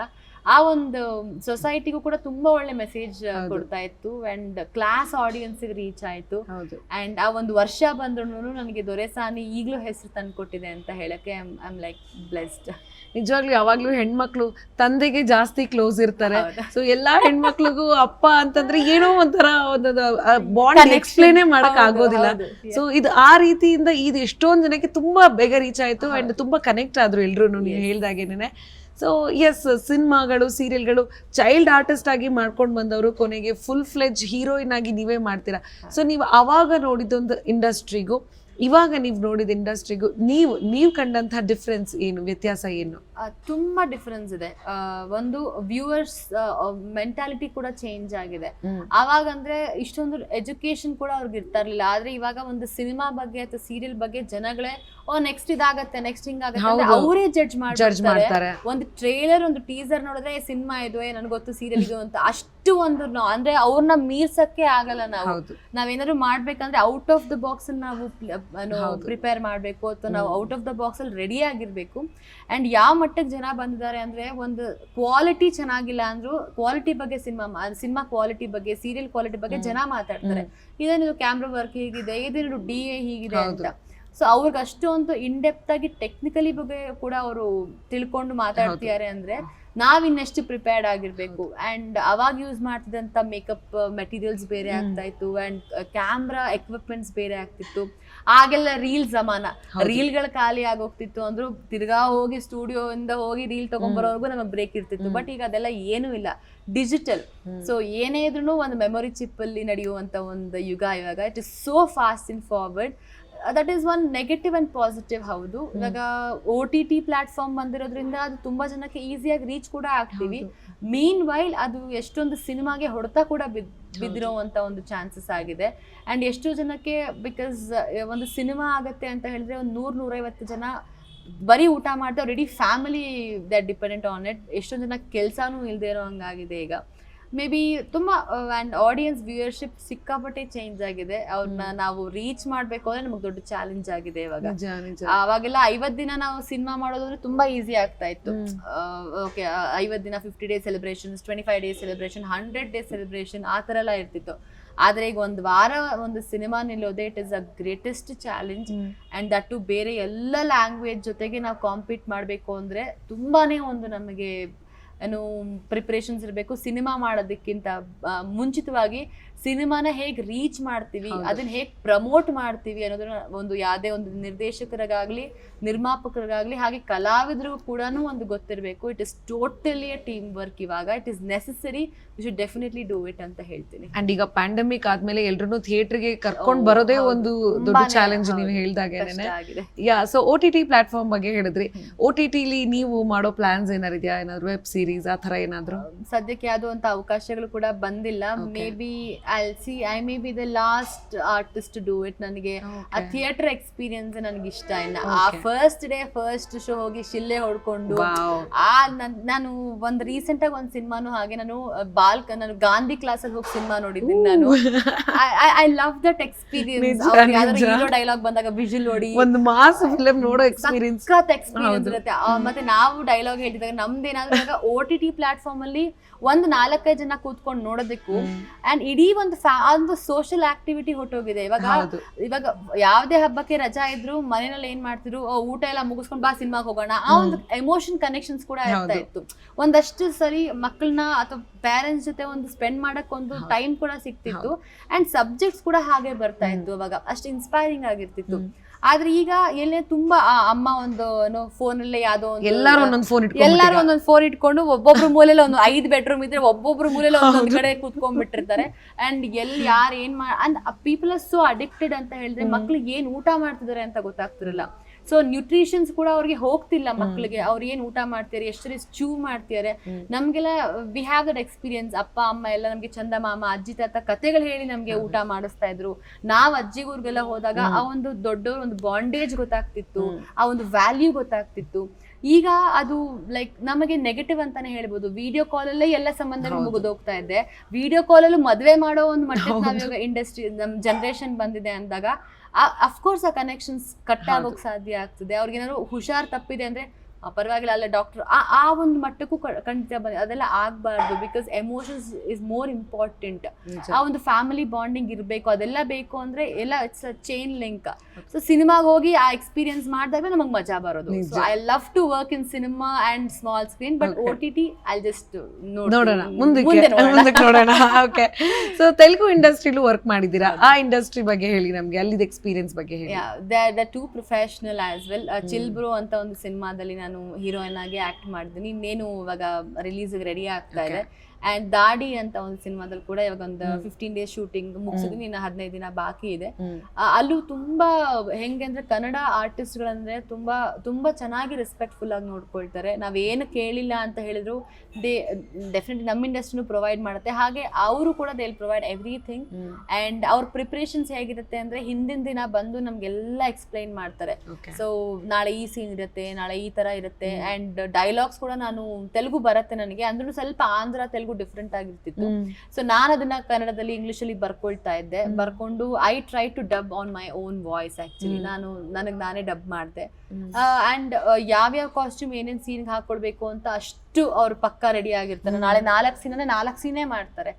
ಆ ಒಂದು ಸೊಸೈಟಿಗೂ ಕೂಡ ತುಂಬಾ ಒಳ್ಳೆ ಮೆಸೇಜ್ ಕೊಡ್ತಾ ಇತ್ತು. ಅಂಡ್ ಕ್ಲಾಸ್ ಆಡಿಯನ್ಸ್ ರೀಚ್ ಆಯ್ತು. ಹೌದು. ಅಂಡ್ ಆ ಒಂದು ವರ್ಷ ಬಂದ್ರು ನನಗೆ ದೊರೆಸಾನಿ ಈಗಲೂ ಹೆಸರು ತಂದ್ಕೊಟ್ಟಿದೆ ಅಂತ ಹೇಳಕ್ಕೆ ಐ ಆಮ್ ಲೈಕ್ ಬ್ಲೆಸ್ಡ್ ನಿಜವಾಗ್ಲೂ ಯಾವಾಗ್ಲೂ ಹೆಣ್ಮಕ್ಳು ತಂದೆಗೆ ಜಾಸ್ತಿ ಕ್ಲೋಸ್ ಇರ್ತಾರೆ. ಸೊ ಎಲ್ಲಾ ಹೆಣ್ಮಕ್ಳಿಗೂ ಅಪ್ಪ ಅಂತಂದ್ರೆ ಏನೋ ಒಂಥರ ಒಂದು ಬಾಂಡ್ ಎಕ್ಸ್ಪ್ಲೇನೇ ಮಾಡಕ್ ಆಗೋದಿಲ್ಲ. ಸೊ ಇದು ಆ ರೀತಿಯಿಂದ ಇದು ಎಷ್ಟೊಂದ್ ಜನಕ್ಕೆ ತುಂಬಾ ಬೇಗ ರೀಚ್ ಆಯ್ತು. ಅಂಡ್ ತುಂಬಾ ಕನೆಕ್ಟ್ ಆದ್ರು ಎಲ್ರು ನೀವು. ಹೇಳ್ದಾಗೇನೆ ಸೊ ಎಸ್ ಸಿನಿಮಾಗಳು ಸೀರಿಯಲ್ಗಳು ಚೈಲ್ಡ್ ಆರ್ಟಿಸ್ಟ್ ಆಗಿ ಮಾಡ್ಕೊಂಡು ಬಂದವರು ಕೊನೆಗೆ ಫುಲ್ ಫ್ಲೆಜ್ ಹೀರೋಯಿನ್ ಆಗಿ ನೀವೇ ಮಾಡ್ತೀರಾ. ಸೊ ನೀವು ಅವಾಗ ನೋಡಿದ್ದೊಂದು ಇಂಡಸ್ಟ್ರಿಗೂ ಇವಾಗ ನೀವು ನೋಡಿದ ಇಂಡಸ್ಟ್ರಿಗೂ ನೀವು ನೀವು ಕಂಡಂತಹ ಡಿಫ್ರೆನ್ಸ್ ಏನು ವ್ಯತ್ಯಾಸ ಏನು? ತುಂಬಾ ಡಿಫ್ರೆನ್ಸ್ ಇದೆ. ಒಂದು ವ್ಯೂವರ್ಸ್ ಮೆಂಟಾಲಿಟಿ ಕೂಡ ಚೇಂಜ್ ಆಗಿದೆ. ಆವಾಗ ಅಂದ್ರೆ ಇಷ್ಟೊಂದು ಎಜುಕೇಶನ್ ಕೂಡ ಅವ್ರಿಗೆ ಇರ್ತಾ ಇರ್ಲಿಲ್ಲ. ಆದ್ರೆ ಇವಾಗ ಒಂದು ಸಿನಿಮಾ ಬಗ್ಗೆ ಅಥವಾ ಸೀರಿಯಲ್ ಬಗ್ಗೆ ಜನಗಳೇ ಓ ನೆಕ್ಸ್ಟ್ ಇದಾಗತ್ತೆ ನೆಕ್ಸ್ಟ್ ಹಿಂಗಾಗತ್ತೆ ಅಂದ್ರೆ ಅವರೇ ಜಡ್ಜ್ ಮಾಡ್ತಾರೆ. ಒಂದು ಟ್ರೇಲರ್ ಒಂದು ಟೀಸರ್ ನೋಡಿದ್ರೆ ಸಿನಿಮಾ ಇದು ನನಗೆ ನನ್ಗೆ ಗೊತ್ತು ಸೀರಿಯಲ್ ಇದು ಅಂತ ಅಷ್ಟು ಒಂದು ನಾ- ಅಂದ್ರೆ ಅವ್ರನ್ನ ಮೀರ್ಸಕ್ಕೆ ಆಗಲ್ಲ ನಾವು. ನಾವೇನಾದ್ರು ಮಾಡ್ಬೇಕಂದ್ರೆ ಔಟ್ ಆಫ್ ದ ಬಾಕ್ಸ್ ನಾವು. ಪ್ರಿಪೇರ್ ಮಾಡ್ಬೇಕು ಅಥವಾ ನಾವು ಔಟ್ ಆಫ್ ದ ಬಾಕ್ಸ್ ಅಲ್ಲಿ ರೆಡಿ ಆಗಿರ್ಬೇಕು. ಅಂಡ್ ಯಾವ ಮಟ್ಟಕ್ಕೆ ಜನ ಬಂದಿದ್ದಾರೆ ಅಂದ್ರೆ ಒಂದು ಕ್ವಾಲಿಟಿ ಚೆನ್ನಾಗಿಲ್ಲ ಅಂದ್ರು ಕ್ವಾಲಿಟಿ ಬಗ್ಗೆ ಸಿನಿಮಾ ಸಿನಿಮಾ ಕ್ವಾಲಿಟಿ ಬಗ್ಗೆ ಸೀರಿಯಲ್ ಕ್ವಾಲಿಟಿ ಬಗ್ಗೆ ಜನ ಮಾತಾಡ್ತಾರೆ. ಇದೇನಿದು ಕ್ಯಾಮ್ರಾ ವರ್ಕ್ ಹೀಗಿದೆ ಇದೇನಿದು ಡಿ ಎ ಹೀಗಿದೆ. ಅಂತ. ಸೊ ಅವ್ರಿಗೆ ಅಷ್ಟೊಂದು ಇನ್ಡೆಪ್ತ್ ಆಗಿ ಟೆಕ್ನಿಕಲಿ ಬಗ್ಗೆ ಕೂಡ ಅವರು ತಿಳ್ಕೊಂಡು ಮಾತಾಡ್ತಿದ್ದಾರೆ ಅಂದ್ರೆ ನಾವ್ ಇನ್ನೆಷ್ಟು ಪ್ರಿಪೇರ್ಡ್ ಆಗಿರ್ಬೇಕು. ಅಂಡ್ ಅವಾಗ ಯೂಸ್ ಮಾಡ್ತಿದ್ದಂತ ಮೇಕಪ್ ಮೆಟೀರಿಯಲ್ಸ್ ಬೇರೆ. ಆಗ್ತಾ ಇತ್ತು. ಅಂಡ್ ಕ್ಯಾಮ್ರಾ ಎಕ್ವಿಪ್ಮೆಂಟ್ಸ್ ಬೇರೆ ಆಗ್ತಿತ್ತು. ಆಗೆಲ್ಲ ರೀಲ್ ಜಮಾನ ರೀಲ್ ರೀಲ್ಗಳು ಖಾಲಿ ಆಗೋಗ್ತಿತ್ತು ಅಂದ್ರು ತಿರ್ಗಾ ಹೋಗಿ ಸ್ಟುಡಿಯೋ ಇಂದ ಹೋಗಿ ರೀಲ್ ತಗೊಂಡ್ಬರೋವರೆಗೂ ನಮಗೆ ಬ್ರೇಕ್ ಇರ್ತಿತ್ತು. ಬಟ್ ಈಗ ಅದೆಲ್ಲ ಏನೂ ಇಲ್ಲ. ಡಿಜಿಟಲ್. ಸೊ ಏನೇ ಇದ್ರೂ ಒಂದು ಮೆಮೊರಿ ಚಿಪ್ ಅಲ್ಲಿ ನಡೆಯುವಂತ ಒಂದು ಯುಗ ಇವಾಗ. It is so fast in forward that is one negative and positive ಹೌದು. ಇವಾಗ ಒ ಟಿ ಟಿ ಪ್ಲಾಟ್ಫಾರ್ಮ್ ಬಂದಿರೋದ್ರಿಂದ ಅದು ತುಂಬ ಜನಕ್ಕೆ ಈಸಿಯಾಗಿ ರೀಚ್ ಕೂಡ ಆಗ್ತೀವಿ. ಮೀನ್ ವೈಲ್ ಅದು ಎಷ್ಟೊಂದು ಸಿನಿಮಾಗೆ ಹೊಡೆತ ಕೂಡ ಬಿದ್ ಬಿದ್ದಿರೋವಂಥ ಒಂದು ಚಾನ್ಸಸ್ ಆಗಿದೆ. ಆ್ಯಂಡ್ ಎಷ್ಟು ಜನಕ್ಕೆ ಬಿಕಾಸ್ ಒಂದು ಸಿನಿಮಾ ಆಗತ್ತೆ ಅಂತ ಹೇಳಿದ್ರೆ ಒಂದು ನೂರು ನೂರೈವತ್ತು ಜನ ಬರೀ ಊಟ ಮಾಡ್ತಾ ready family that dependent on it ಎಷ್ಟೊಂದು ಜನ ಕೆಲಸನೂ ಇಲ್ಲದೆ ಇರೋ ಹಂಗಾಗಿದೆ ಈಗ. ಮೇ ಬಿ ತುಂಬ ಆ್ಯಂಡ್ ಆಡಿಯನ್ಸ್ ವ್ಯೂಯರ್ಶಿಪ್ ಸಿಕ್ಕಾಪಟ್ಟೆ ಚೇಂಜ್ ಆಗಿದೆ. ಅವ್ರನ್ನ ನಾವು ರೀಚ್ ಮಾಡಬೇಕು ಅಂದ್ರೆ ನಮಗೆ ದೊಡ್ಡ ಚಾಲೆಂಜ್ ಆಗಿದೆ ಇವಾಗ. ಅವಾಗೆಲ್ಲ ಐವತ್ ದಿನ ನಾವು ಸಿನಿಮಾ ಮಾಡೋದಂದ್ರೆ ತುಂಬಾ ಈಸಿ ಆಗ್ತಾ ಇತ್ತು. ಓಕೆ ಐವತ್ ದಿನ fifty day celebration twenty five days celebration hundred day celebration ಆ ಥರ ಎಲ್ಲ ಇರ್ತಿತ್ತು. ಆದರೆ ಈಗ ಒಂದು ವಾರ ಒಂದು cinema ನಿಲ್ಲೋದೆ it is a greatest challenge and and that too ಬೇರೆ ಎಲ್ಲ ಲ್ಯಾಂಗ್ವೇಜ್ ಜೊತೆಗೆ ನಾವು ಕಾಂಪೀಟ್ ಮಾಡಬೇಕು ಅಂದ್ರೆ ತುಂಬಾನೇ ಒಂದು ನಮಗೆ ಏನು ಪ್ರಿಪ್ರೇಷನ್ಸ್ ಇರಬೇಕು ಸಿನಿಮಾ ಮಾಡೋದಕ್ಕಿಂತ ಮುಂಚಿತವಾಗಿ ಸಿನಿಮಾನ ಹೇಗೆ ರೀಚ್ ಮಾಡ್ತೀವಿ. ಅದನ್ನ ಹೇಗೆ ಪ್ರಮೋಟ್ ಮಾಡ್ತೀವಿ ಅನ್ನೋದನ್ನ ಒಂದು ಯಾವುದೇ ಒಂದು ನಿರ್ದೇಶಕರಿಗಾಗ್ಲಿ ನಿರ್ಮಾಪಕರಿಗಾಗ್ಲಿ ಹಾಗೆ ಕಲಾವಿದರಿಗೂ ಕೂಡ ಒಂದು ಗೊತ್ತಿರಬೇಕು it is totally a team work ಇವಾಗ it is necessary you should definitely do it ಅಂತ ಹೇಳ್ತೀನಿ. ಅಂಡ್ ಈಗ ಪ್ಯಾಂಡಮಿಕ್ ಆದ್ಮೇಲೆ ಎಲ್ರು ಥಿಯೇಟರ್ಗೆ ಕರ್ಕೊಂಡ್ ಬರೋದೇ ಒಂದು ದೊಡ್ಡ ಚಾಲೆಂಜ್ ನೀವು ಹೇಳಿದಾಗೆ ಹೇಳ್ದಾಗೇನೆ. Yeah so O T T platform ಬಗ್ಗೆ ಹೇಳಿದ್ರಿ. ಓ ಟಿ ಟಿಲಿ ನೀವು ಮಾಡೋ ಪ್ಲಾನ್ಸ್ ಏನಾರು ಇದೆಯಾ ಏನಾದ್ರು ವೆಬ್ ಸೀರೀಸ್ ಆ ತರ ಏನಾದ್ರು? ಸದ್ಯಕ್ಕೆ ಯಾವ್ದು ಅಂತ ಅವಕಾಶಗಳು ಕೂಡ ಬಂದಿಲ್ಲ. Maybe I see I maybe the last artist do it ನನಗೆ ಆ ಥಿಯೇಟರ್ ಎಕ್ಸ್ಪೀರಿಯನ್ಸ್ ನನಗೆ ಇಷ್ಟ ಇನ್ನ. ಆ ಫಸ್ಟ್ ಡೇ ಫಸ್ಟ್ ಶೋ ಹೋಗಿ ಶಿಲ್ಲೆ ಹೊಡ್ಕೊಂಡು ಆ ನನ್- ನಾನು ಒಂದು ರೀಸೆಂಟ್ ಆಗಿ ಒಂದು ಸಿನಿಮಾನು ಹಾಗೆ ನಾನು ಬಾಲ್ಕ ನಾನು ಗಾಂಧಿ ಕ್ಲಾಸ್ ಅಲ್ಲಿ ಹೋಗಿ ಸಿನಿಮಾ ನೋಡಿದ್ದೀನಿ ನಾನು. I love that experience hero dialogue ಬಂದಾಗ ವಿಜುಲ್ ನೋಡಿ. ಒಂದು ಮಾಸ್ ಫಿಲಂ ನೋಡೋ ಎಕ್ಸ್ಪೀರಿಯನ್ಸ್ ಸಖತ್ ಎಕ್ಸ್ಪೀರಿಯನ್ಸ್ ಇರುತ್ತೆ. ಮತ್ತೆ ನಾವು ಡೈಲಾಗ್ ಹೇಳಿದಾಗ ನಮ್ದೇನಾದ್ರೂ ಓ ಟಿ ಟಿ ಪ್ಲಾಟ್ಫಾರ್ಮ್ ಅಲ್ಲಿ ಒಂದು ನಾಲ್ಕೈದು ಜನ ಕೂತ್ಕೊಂಡು ನೋಡೋದಕ್ಕೂ ಅಂಡ್ ಇಡೀ ಒಂದು ಒಂದು ಸೋಷಿಯಲ್ ಆಕ್ಟಿವಿಟಿ ಹೊಟ್ಟೋಗಿದೆ ಇವಾಗ ಇವಾಗ ಯಾವ್ದೇ ಹಬ್ಬಕ್ಕೆ ರಜಾ ಇದ್ರು ಮನೆಯಲ್ಲಿ ಏನ್ ಮಾಡ್ತಿದ್ರು ಊಟ ಎಲ್ಲ ಮುಗಿಸ್ಕೊಂಡು ಬಾ ಸಿನಿಮಾಗೆ ಹೋಗೋಣ. ಆ ಒಂದು ಎಮೋಷನ್ ಕನೆಕ್ಷನ್ಸ್ ಕೂಡ ಇರ್ತಾ ಇತ್ತು. ಒಂದಷ್ಟು ಸರಿ ಮಕ್ಕಳನ್ನ ಅಥವಾ ಪೇರೆಂಟ್ಸ್ ಜೊತೆ ಒಂದು ಸ್ಪೆಂಡ್ ಮಾಡಕ್ ಒಂದು ಟೈಮ್ ಕೂಡ ಸಿಗ್ತಿತ್ತು. ಅಂಡ್ ಸಬ್ಜೆಕ್ಟ್ಸ್ ಕೂಡ ಹಾಗೆ ಬರ್ತಾ ಇತ್ತು ಅವಾಗ. ಅಷ್ಟು ಇನ್ಸ್ಪೈರಿಂಗ್ ಆಗಿರ್ತಿತ್ತು. ಆದ್ರೆ ಈಗ ಎಲ್ಲೇ ತುಂಬಾ ಆ ಅಮ್ಮ ಒಂದು ಏನೋ ಫೋನ್ ಅಲ್ಲೇ ಯಾವ್ದೋ ಒಂದು ಎಲ್ಲಾರು ಒಂದೊಂದು ಫೋನ್ ಎಲ್ಲಾರು ಒಂದೊಂದ್ ಫೋನ್ ಇಟ್ಕೊಂಡು ಒಬ್ಬೊಬ್ರ ಮೂಲೆಲ್ಲ ಒಂದು ಐದ್ ಬೆಡ್ರೂಮ್ ಇದ್ರೆ ಒಬ್ಬೊಬ್ರು ಮೂಲೆಲ್ಲ ಒಂದೊಂದ್ ಕಡೆ ಕೂತ್ಕೊಂಡ್ಬಿಟ್ಟಿರ್ತಾರೆ. ಅಂಡ್ ಎಲ್ಲಿ ಯಾರು ಏನ್ ಮಾ and people are so addicted ಅಂತ ಹೇಳಿದ್ರೆ. ಮಕ್ಳಿಗೆ ಏನ್ ಊಟ ಮಾಡ್ತಿದಾರೆ ಅಂತ ಗೊತ್ತಾಗ್ತಿರಲ್ಲ. ಸೊ ನ್ಯೂಟ್ರಿಷನ್ಸ್ ಕೂಡ ಅವ್ರಿಗೆ ಹೋಗ್ತಿಲ್ಲ ಮಕ್ಕಳಿಗೆ ಅವ್ರು ಏನ್ ಊಟ ಮಾಡ್ತಾರೆ ಎಷ್ಟು ಚೂ ಮಾಡ್ತಿದ್ದಾರೆ ನಮಗೆಲ್ಲ ವಿ ಹ್ಯಾವ್ ದಟ್ ಎಕ್ಸ್ಪೀರಿಯನ್ಸ್ ಅಪ್ಪ ಅಮ್ಮ ಎಲ್ಲ ನಮ್ಗೆ ಚಂದ ಮಾಮ ಅಜ್ಜಿ ತಾತ ಕತೆಗಳು ಹೇಳಿ ನಮ್ಗೆ ಊಟ ಮಾಡಿಸ್ತಾ ಇದ್ರು. ನಾವ್ ಅಜ್ಜಿಗೂರ್ಗೆಲ್ಲ ಹೋದಾಗ ಆ ಒಂದು ದೊಡ್ಡವ್ರ ಒಂದು ಬಾಂಡೇಜ್ ಗೊತ್ತಾಗ್ತಿತ್ತು. ಆ ಒಂದು ವ್ಯಾಲ್ಯೂ ಗೊತ್ತಾಗ್ತಿತ್ತು. ಈಗ ಅದು ಲೈಕ್ ನಮಗೆ ನೆಗೆಟಿವ್ ಅಂತಾನೆ ಹೇಳ್ಬೋದು. ವಿಡಿಯೋ ಕಾಲಲ್ಲೇ ಎಲ್ಲ ಸಂಬಂಧಗಳು ಮುಗಿದೋಗ್ತಾ ಇದೆ. ವಿಡಿಯೋ ಕಾಲಲ್ಲೂ ಮದುವೆ ಮಾಡೋ ಒಂದು ಮಟ್ಟಕ್ಕೆ ನಾವಿವಾಗ ಇಂಡಸ್ಟ್ರಿ ನಮ್ ಜನರೇಷನ್ ಬಂದಿದೆ ಅಂದಾಗ ಅಫ್ಕೋರ್ಸ್ ಆ ಕನೆಕ್ಷನ್ಸ್ ಕಟ್ ಆಗೋಕ್ ಸಾಧ್ಯ ಆಗ್ತದೆ. ಅವ್ರಿಗೇನಾದ್ರು ಹುಷಾರ್ ತಪ್ಪಿದೆ ಅಂದ್ರೆ ಪರವಾಗಿಲ್ಲ ಅಲ್ಲ ಡಾಕ್ಟರ್ ಆ ಆ ಒಂದು ಮಟ್ಟಕ್ಕೂ ಖಂಡಿತ ಬಂದಿದೆ ಅದೆಲ್ಲ ಆಗಬಾರ್ದು because emotions is more important ಆ ಒಂದು ಫ್ಯಾಮಿಲಿ ಬಾಂಡಿಂಗ್ ಇರಬೇಕು ಅದೆಲ್ಲ ಬೇಕು ಅಂದ್ರೆ ಎಲ್ಲ it's a chain link so ಸಿನಿಮಾಗೆ ಹೋಗಿ ಆ ಎಕ್ಸ್ಪೀರಿಯನ್ಸ್ ಮಾಡಿದಾಗ ನಮಗೆ ಮಜಾ ಬರೋದು. I love to work in cinema and small screen but O T T I just ನೋಡೋಣ. ಮುಂದೆ ಮುಂದಕ್ಕೆ ನೋಡೋಣ. ಓಕೆ ಸೊ ತೆಲುಗು ಇಂಡಸ್ಟ್ರಿಲೂ ವರ್ಕ್ ಮಾಡಿದ್ದೀರಾ? ಆ ಇಂಡಸ್ಟ್ರಿ ಬಗ್ಗೆ ಹೇಳಿ ನಮಗೆ ಅಲ್ಲಿದ ಎಕ್ಸ್ಪೀರಿಯನ್ಸ್ ಬಗ್ಗೆ ಹೇಳಿ. The two professional as well Chill Bro ಅಂತ ಒಂದು ಸಿನಿಮಾದಲ್ಲಿ ನಾನು ಹೀರೋಯಿನ್ ಆಗಿ ಆಕ್ಟ್ ಮಾಡಿದ್ದೀನಿ ಇನ್ನೇನು ಇವಾಗ ರಿಲೀಸ್ ರೆಡಿ ಆಗ್ತಾ ಇದೆ. ಅಂಡ್ ದಾಡಿ ಅಂತ ಒಂದು ಸಿನಿಮಾದಲ್ಲಿ ಕೂಡ ಇವಾಗ ಒಂದು ಫಿಫ್ಟೀನ್ ಡೇಸ್ ಶೂಟಿಂಗ್ ಮುಗಿಸಿದ್ವಿ ಇನ್ನು ಹದಿನೈದು ದಿನ ಬಾಕಿ ಇದೆ. ಅಲ್ಲೂ ತುಂಬಾ ಹೆಂಗೆ ಅಂದ್ರೆ ಕನ್ನಡ ಆರ್ಟಿಸ್ಟ್ಗಳಂದ್ರೆ ತುಂಬಾ ತುಂಬಾ ಚೆನ್ನಾಗಿ ರೆಸ್ಪೆಕ್ಟ್ಫುಲ್ ಆಗಿ ನೋಡ್ಕೊಳ್ತಾರೆ. ನಾವೇನು ಕೇಳಿಲ್ಲ ಅಂತ ಹೇಳಿದ್ರು ದೇ ಡೆಫಿನೆಟ್ಲಿ ನಮ್ಮ ಇಂಡಸ್ಟ್ರಿನೂ ಪ್ರೊವೈಡ್ ಮಾಡುತ್ತೆ. ಹಾಗೆ ಅವರು ಕೂಡ they provide everything and and ಅವ್ರ ಪ್ರಿಪ್ರೇಷನ್ಸ್ ಹೇಗಿರುತ್ತೆ ಅಂದ್ರೆ ಹಿಂದಿನ ದಿನ ಬಂದು ನಮ್ಗೆಲ್ಲ ಎಕ್ಸ್ಪ್ಲೈನ್ ಮಾಡ್ತಾರೆ. ಸೊ ನಾಳೆ ಈ ಸೀನ್ ಇರುತ್ತೆ ನಾಳೆ ಈ ತರ ಇರುತ್ತೆ. ಅಂಡ್ ಡೈಲಾಗ್ಸ್ ಕೂಡ ನಾನು ತೆಲುಗು ಬರುತ್ತೆ ನನಗೆ. ಅಂದ್ರೂ ಸ್ವಲ್ಪ ಆಂಧ್ರ ತೆಲುಗು ಡಿಫ್ರೆಂಟ್ ಆಗಿರ್ತಿತ್ತು. ಸೊ ನಾನು ಅದನ್ನ ಕನ್ನಡದಲ್ಲಿ ಇಂಗ್ಲಿಷ್ ಅಲ್ಲಿ ಬರ್ಕೊಳ್ತಾ ಇದ್ದೆ. ಬರ್ಕೊಂಡು I try to dub on my own voice actually ನಾನು ನನಗೆ ನಾನೇ ಡಬ್ ಮಾಡಿದೆ. ಅಂಡ್ ಯಾವ್ಯಾವ ಕಾಸ್ಟ್ಯೂಮ್ ಏನೇನ್ ಸೀನ್ ಹಾಕೊಳ್ಬೇಕು ಅಂತ ಅಷ್ಟು ಅವ್ರು ಪಕ್ಕ ರೆಡಿ ಆಗಿರ್ತಾರೆ. ನಾಳೆ ನಾಲ್ಕು ಸೀನ್ ಅಂದ್ರೆ ನಾಲ್ಕು ಸೀನೇ ಮಾಡ್ತಾರೆ.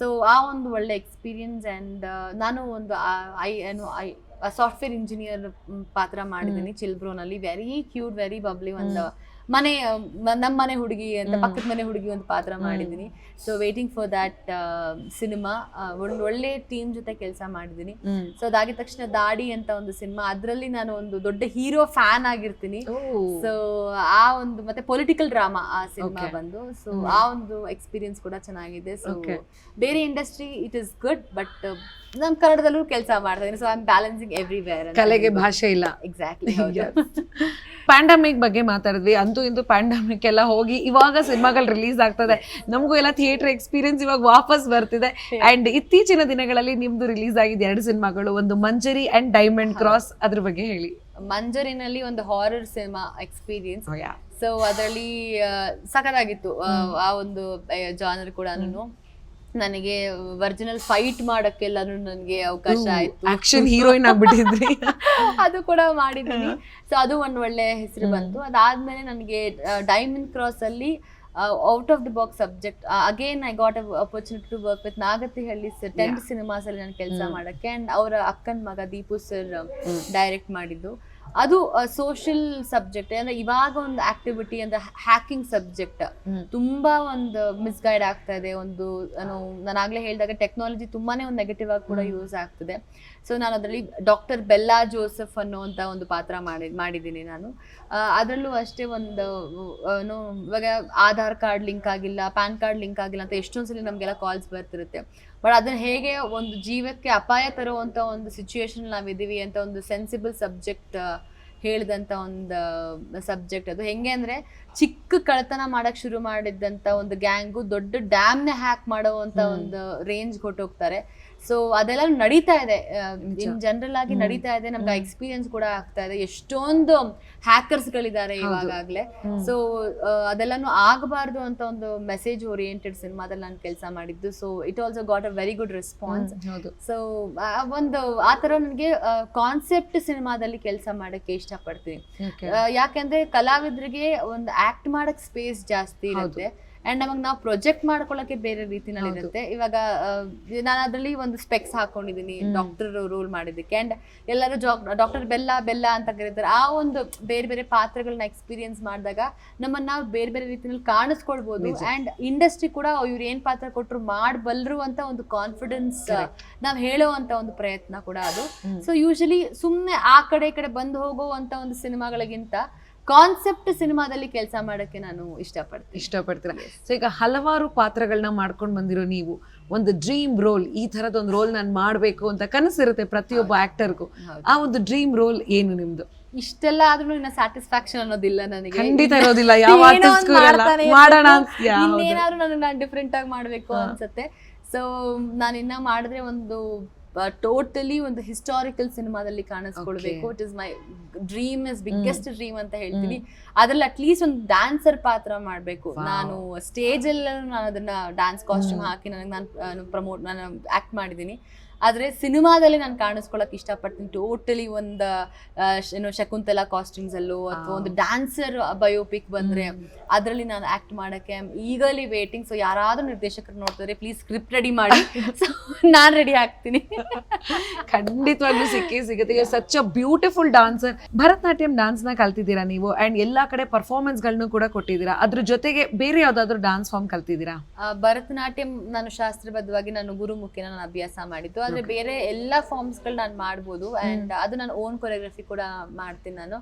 ಸೊ ಆ ಒಂದು ಒಳ್ಳೆ ಎಕ್ಸ್ಪೀರಿಯನ್ಸ್ ಅಂಡ್ ನಾನು ಒಂದು ಐ ಏನು ಐ ಸಾಫ್ಟ್ವೇರ್ ಇಂಜಿನಿಯರ್ ಪಾತ್ರ ಮಾಡಿದ್ದೀನಿ ಚಿಲ್ಬ್ರೋನಲ್ಲಿ ವೆರಿ ಕ್ಯೂಟ್ ವೆರಿ ಬಬ್ಲಿ ಒಂದು ಮನೆ ನಮ್ಮ ಮನೆ ಹುಡುಗಿ ಅಂತ ಪಕ್ಕದ ಮನೆ ಹುಡುಗಿ ಒಂದು ಪಾತ್ರ ಮಾಡಿದ್ದೀನಿ. So waiting for that cinema ಒಂದು ಒಳ್ಳೆ ಟೀಮ್ ಜೊತೆ ಕೆಲಸ ಮಾಡಿದ್ದೀನಿ. ಸೊ ಅದಾಗಿದ ತಕ್ಷಣ ದಾಡಿ ಅಂತ ಒಂದು ಸಿನಿಮಾ ಅದರಲ್ಲಿ ನಾನು ಒಂದು ದೊಡ್ಡ ಹೀರೋ ಫ್ಯಾನ್ ಆಗಿರ್ತೀನಿ. ಸೊ ಆ ಒಂದು ಮತ್ತೆ ಪೊಲಿಟಿಕಲ್ ಡ್ರಾಮಾ ಆ ಸಿನಿಮಾ. ಬಂದು. ಸೊ ಆ ಒಂದು ಎಕ್ಸ್ಪೀರಿಯನ್ಸ್ ಕೂಡ ಚೆನ್ನಾಗಿದೆ. ಸೊ ಬೇರೆ industry it is good but ನಮ್ ಕನ್ನಡದಲ್ಲೂ ಕೆಲಸ ಮಾಡ್ತಾ ಇದ್ದೀನಿ. So I am balancing everywhere ಕಲೆಗೆ ಭಾಷೆ ಇಲ್ಲ. ಎಕ್ಸಾಕ್ಟ್ಲಿ ಪ್ಯಾಂಡಮಿಕ್ ಬಗ್ಗೆ ಮಾತಾಡಿದ್ವಿ. ಅಂತೂ ಇಂತೂ ಪ್ಯಾಂಡಮಿಕ್ ಎಲ್ಲ ಹೋಗಿ ಇವಾಗ ಸಿನಿಮಾಗಳು ರಿಲೀಸ್ ಆಗ್ತದೆ. ನಮಗೂ ಎಲ್ಲ ಥಿಯೇಟರ್ ಎಕ್ಸ್ಪೀರಿಯನ್ಸ್ ಇವಾಗ ವಾಪಸ್ ಬರ್ತಿದೆ. ಅಂಡ್ ಇತ್ತೀಚಿನ ದಿನಗಳಲ್ಲಿ ನಿಮ್ದು ರಿಲೀಸ್ ಆಗಿದೆ ಎರಡು ಸಿನಿಮಾಗಳು ಒಂದು ಮಂಜರಿ ಅಂಡ್ ಡೈಮಂಡ್ ಕ್ರಾಸ್ ಅದ್ರ ಬಗ್ಗೆ ಹೇಳಿ. ಮಂಜರಿನಲ್ಲಿ ಒಂದು ಹಾರರ್ ಸಿನಿಮಾ ಎಕ್ಸ್ಪೀರಿಯನ್ಸ್ ಸೊ ಅದರಲ್ಲಿ ಸಖತ್ತಾಗಿತ್ತು. ಆ, ಆ ಒಂದು ಜಾನರ್ ಕೂಡ ನನಗೆ ಒರಿಜಿನಲ್ ಫೈಟ್ ಮಾಡಕ್ಕೆಲ್ಲಾನು ನನಗೆ ಅವಕಾಶ ಆಯ್ತು. Action heroine ಆಗ್ಬಿಟ್ಟಿದ್ರಿ. [LAUGHS] ಅದು ಕೂಡ ಮಾಡಿದ್ದೀನಿ. ಸೊ ಅದು ಒಂದು ಒಳ್ಳೆ ಹೆಸರು ಬಂತು. ಅದಾದ್ಮೇಲೆ ನನಗೆ ಡೈಮಂಡ್ ಕ್ರಾಸ್ ಅಲ್ಲಿ out of the box subject again I got opportunity to work with Nagathihalli sir Tent Cinemas ಅಲ್ಲಿ ನಾನು ಕೆಲಸ ಮಾಡಕ್ಕೆ. ಅಂಡ್ ಅವರ ಅಕ್ಕನ ಮಗ ದೀಪು ಸರ್ ಡೈರೆಕ್ಟ್ ಮಾಡಿದ್ದು. ಅದು ಸೋಷಿಯಲ್ ಸಬ್ಜೆಕ್ಟ್ ಅಂದ್ರೆ ಇವಾಗ ಒಂದು ಆಕ್ಟಿವಿಟಿ ಅಂದ್ರೆ ಹ್ಯಾಕಿಂಗ್ ಸಬ್ಜೆಕ್ಟ್ ತುಂಬಾ ಒಂದು ಮಿಸ್ಗೈಡ್ ಆಗ್ತಾ ಇದೆ. ಒಂದು ನಾನು ನಾನಾಗ್ಲೇ ಹೇಳಿದಾಗ ಟೆಕ್ನಾಲಜಿ ತುಂಬಾನೇ ಒಂದು ನೆಗೆಟಿವ್ ಆಗಿ ಕೂಡ ಯೂಸ್ ಆಗ್ತದೆ. ಸೊ ನಾನು ಅದರಲ್ಲಿ ಡಾಕ್ಟರ್ ಬೆಲ್ಲಾ ಜೋಸೆಫ್ ಅನ್ನುವಂತ ಒಂದು ಪಾತ್ರ ಮಾಡಿ ಮಾಡಿದ್ದೀನಿ ನಾನು. ಅದರಲ್ಲೂ ಅಷ್ಟೇ ಒಂದು ಏನು ಇವಾಗ ಆಧಾರ್ ಕಾರ್ಡ್ ಲಿಂಕ್ ಆಗಿಲ್ಲ ಪ್ಯಾನ್ ಕಾರ್ಡ್ ಲಿಂಕ್ ಆಗಿಲ್ಲ ಅಂತ ಎಷ್ಟೊಂದ್ಸಲಿ ನಮಗೆಲ್ಲ ಕಾಲ್ಸ್ ಬರ್ತಿರುತ್ತೆ. ಬಟ್ ಅದನ್ನ ಹೇಗೆ ಒಂದು ಜೀವಕ್ಕೆ ಅಪಾಯ ತರುವಂತ ಒಂದು ಸಿಚುಯೇಷನ್ ನಾವಿದ್ದೀವಿ ಅಂತ ಒಂದು ಸೆನ್ಸಿಬಲ್ ಸಬ್ಜೆಕ್ಟ್ ಹೇಳಿದಂಥ ಒಂದು ಸಬ್ಜೆಕ್ಟ್ ಅದು. ಹೆಂಗೆ ಅಂದ್ರೆ ಚಿಕ್ಕ ಕಳ್ತನ ಮಾಡಕ್ ಶುರು ಮಾಡಿದ್ದಂತ ಒಂದು ಗ್ಯಾಂಗು ದೊಡ್ಡ ಡ್ಯಾಮ್ನೇ ಹ್ಯಾಕ್ ಮಾಡುವಂತ ಒಂದು ರೇಂಜ್ ಹೊಟ್ಟೋಗ್ತಾರೆ ಸೊ ಅದೆಲ್ಲ ನಡೀತಾ ಇದೆ. ಇನ್ ಜನರಲ್ ಆಗಿ ನಡೀತಾ ಇದೆ. ನಮ್ಗೆ ಎಕ್ಸ್ಪೀರಿಯನ್ಸ್ ಕೂಡ ಆಗ್ತಾ ಇದೆ. ಎಷ್ಟೊಂದು ಹ್ಯಾಕರ್ಸ್ ಗಳಿದ್ದಾರೆ ಇವಾಗಲೇ ಸೊ ಅದೆಲ್ಲಾನು ಆಗಬಾರ್ದು ಅಂತ ಒಂದು ಮೆಸೇಜ್ ಓರಿಯೆಂಟೆಡ್ ಸಿನಿಮಾದಲ್ಲಿ ನಾನು ಕೆಲಸ ಮಾಡಿದ್ದು. So it also got a very good response so ಒಂದು ಆ ಥರ ನನಗೆ ಕಾನ್ಸೆಪ್ಟ್ ಸಿನಿಮಾದಲ್ಲಿ ಕೆಲಸ ಮಾಡಕ್ಕೆ ಇಷ್ಟಪಡ್ತೀನಿ. ಯಾಕೆಂದ್ರೆ ಕಲಾವಿದರಿಗೆ ಒಂದು ಆಕ್ಟ್ ಮಾಡಕ್ ಸ್ಪೇಸ್ ಜಾಸ್ತಿ ಇರುತ್ತೆ. ಅಂಡ್ ನಮಗ್ ನಾವು ಪ್ರೊಜೆಕ್ಟ್ ಮಾಡ್ಕೊಳ್ಳೋಕೆ ಬೇರೆ ರೀತಿನಲ್ಲಿ ಇರುತ್ತೆ ಇವಾಗ ನಾನು ಅದರಲ್ಲಿ ಒಂದು ಸ್ಪೆಕ್ಸ್ ಹಾಕೊಂಡಿದ್ದೀನಿ ಡಾಕ್ಟರ್ ರೋಲ್ ಮಾಡಿದ್ದಕ್ಕೆ. ಅಂಡ್ ಎಲ್ಲರೂ ಡಾಕ್ಟರ್ ಬೆಲ್ಲ ಬೆಲ್ಲ ಅಂತ ಕರೀತಾರೆ. ಆ ಒಂದು ಬೇರೆ ಬೇರೆ ಪಾತ್ರಗಳನ್ನ ಎಕ್ಸ್ಪೀರಿಯನ್ಸ್ ಮಾಡಿದಾಗ ನಮ್ಮನ್ನ ನಾವು ಬೇರೆ ಬೇರೆ ರೀತಿಯಲ್ಲಿ ಕಾಣಿಸ್ಕೊಳ್ಬಹುದು ಅಂಡ್ ಇಂಡಸ್ಟ್ರಿ ಕೂಡ ಇವ್ರು ಏನ್ ಪಾತ್ರ ಕೊಟ್ಟರು ಮಾಡಬಲ್ಲರು ಅಂತ ಒಂದು ಕಾನ್ಫಿಡೆನ್ಸ್ ನಾವು ಹೇಳೋ ಅಂತ ಒಂದು ಪ್ರಯತ್ನ ಕೂಡ ಅದು. ಸೊ ಯೂಶಲಿ ಸುಮ್ಮನೆ ಆ ಕಡೆ ಈ ಕಡೆ ಬಂದು ಅಂತ ಒಂದು ಸಿನಿಮಾಗಳಿಗಿಂತ ಕಾನ್ಸೆಪ್ಟ್ ಸಿನಿಮಾದಲ್ಲಿ ಕೆಲಸ ಮಾಡಕ್ಕೆ ನಾನು ಇಷ್ಟಪಡ್ತೀನಿ. ಇಷ್ಟಪಡ್ತೀರಾ? ಸೊ ಈಗ ಹಲವಾರು ಪಾತ್ರಗಳನ್ನ ಮಾಡ್ಕೊಂಡು ಬಂದಿರೋ ನೀವು ಒಂದು ಡ್ರೀಮ್ ರೋಲ್ ಈ ಥರದ ಒಂದು ರೋಲ್ ನಾನು ಮಾಡಬೇಕು ಅಂತ ಕನಸಿರುತ್ತೆ ಪ್ರತಿಯೊಬ್ಬ ಆಕ್ಟರ್ಗೂ. ಆ ಒಂದು ಡ್ರೀಮ್ ರೋಲ್ ಏನು ನಿಮ್ದು? ಇಷ್ಟೆಲ್ಲ ಆದ್ರೂ ಇನ್ನ ಸ್ಯಾಟಿಸ್ಫ್ಯಾಕ್ಷನ್ ಅನ್ನೋದಿಲ್ಲ ನನಗೆ. ಖಂಡಿತ ಇರೋದಿಲ್ಲ. ಯಾವ ಏನೋ ಒಂದ್ artist ಗೂ ಇರಲ್ಲ. ಮಾಡ್ತಾನೆ ಮಾಡೋಣ? ಇನ್ನೇನಾದ್ರೂ ನನಗೆ ನಾನು ಡಿಫ್ರೆಂಟ್ ಆಗಿ ಮಾಡ್ಬೇಕು ಅನ್ಸುತ್ತೆ. ಸೊ ನಾನು ಇನ್ನ ಮಾಡಿದ್ರೆ ಒಂದು ಟೋಟಲಿ ಒಂದು ಹಿಸ್ಟಾರಿಕಲ್ ಸಿನಿಮಾದಲ್ಲಿ ಕಾಣಿಸ್ಕೊಳ್ಬೇಕು. It is my dream is biggest dream ಅಂತ ಹೇಳ್ತೀನಿ ಅದ್ರಲ್ಲಿ ಅಟ್ಲೀಸ್ಟ್ ಒಂದು ಡ್ಯಾನ್ಸರ್ ಪಾತ್ರ ಮಾಡಬೇಕು. ನಾನು ಸ್ಟೇಜ್ ಎಲ್ಲ ನಾನು ಅದನ್ನ ಡ್ಯಾನ್ಸ್ ಕಾಸ್ಟ್ಯೂಮ್ ಹಾಕಿ ನನಗೆ ನಾನು ಪ್ರಮೋಟ್ ನಾನು ಆಕ್ಟ್ ಮಾಡಿದ್ದೀನಿ. ಆದ್ರೆ ಸಿನಿಮಾದಲ್ಲಿ ನಾನು ಕಾಣಿಸ್ಕೊಳಕ್ ಇಷ್ಟಪಡ್ತೀನಿ ಟೋಟಲಿ ಒಂದು ಏನು ಶಕುಂತಲಾ ಕಾಸ್ಟ್ಯೂಮ್ಸ್ ಅಲ್ಲೋ ಅಥವಾ ಒಂದು ಡ್ಯಾನ್ಸರ್ ಬಯೋಪಿಕ್ ಬಂದರೆ ಅದರಲ್ಲಿ ನಾನು ಆಕ್ಟ್ ಮಾಡಕ್ಕೆ ಈಗಲಿ ವೇಟಿಂಗ್ ಸೊ ಯಾರಾದರೂ ನಿರ್ದೇಶಕರು ನೋಡ್ತಾರೆ ಪ್ಲೀಸ್ ಸ್ಕ್ರಿಪ್ಟ್ ರೆಡಿ ಮಾಡಿ. ಸೊ ನಾನು ರೆಡಿ ಆಗ್ತೀನಿ. ಖಂಡಿತವಾಗ್ಲೂ ಸಿಕ್ಕಿ ಸಿಗುತ್ತೆ. Such a beautiful dancer Bharatanatyam ಡಾನ್ಸ್ನ ನ ಕಲ್ತಿದ್ದೀರಾ ನೀವು? ಅಂಡ್ ಎಲ್ಲಾ ಕಡೆ ಪರ್ಫಾರ್ಮೆನ್ಸ್ಗಳನ್ನೂ ಕೂಡ ಕೊಟ್ಟಿದ್ದೀರಾ. ಅದ್ರ ಜೊತೆಗೆ ಬೇರೆ ಯಾವುದಾದ್ರು ಡಾನ್ಸ್ ಫಾರ್ಮ್ ಕಲ್ತಿದ್ದೀರಾ? ಭರತನಾಟ್ಯಂ ನಾನು ಶಾಸ್ತ್ರಬದ್ಧವಾಗಿ ನಾನು ಗುರುಮುಖಿನ ನಾನು ಅಭ್ಯಾಸ ಮಾಡಿದ್ದು. ಆದ್ರೆ ಬೇರೆ ಎಲ್ಲಾ ಫಾರ್ಮ್ಸ್ಗಳು ನಾನು ಮಾಡ್ಬೋದು ಅಂಡ್ ಅದು ನಾನು ಓನ್ ಕೊರಿಯೋಗ್ರಫಿ ಕೂಡ ಮಾಡ್ತೀನಿ ನಾನು.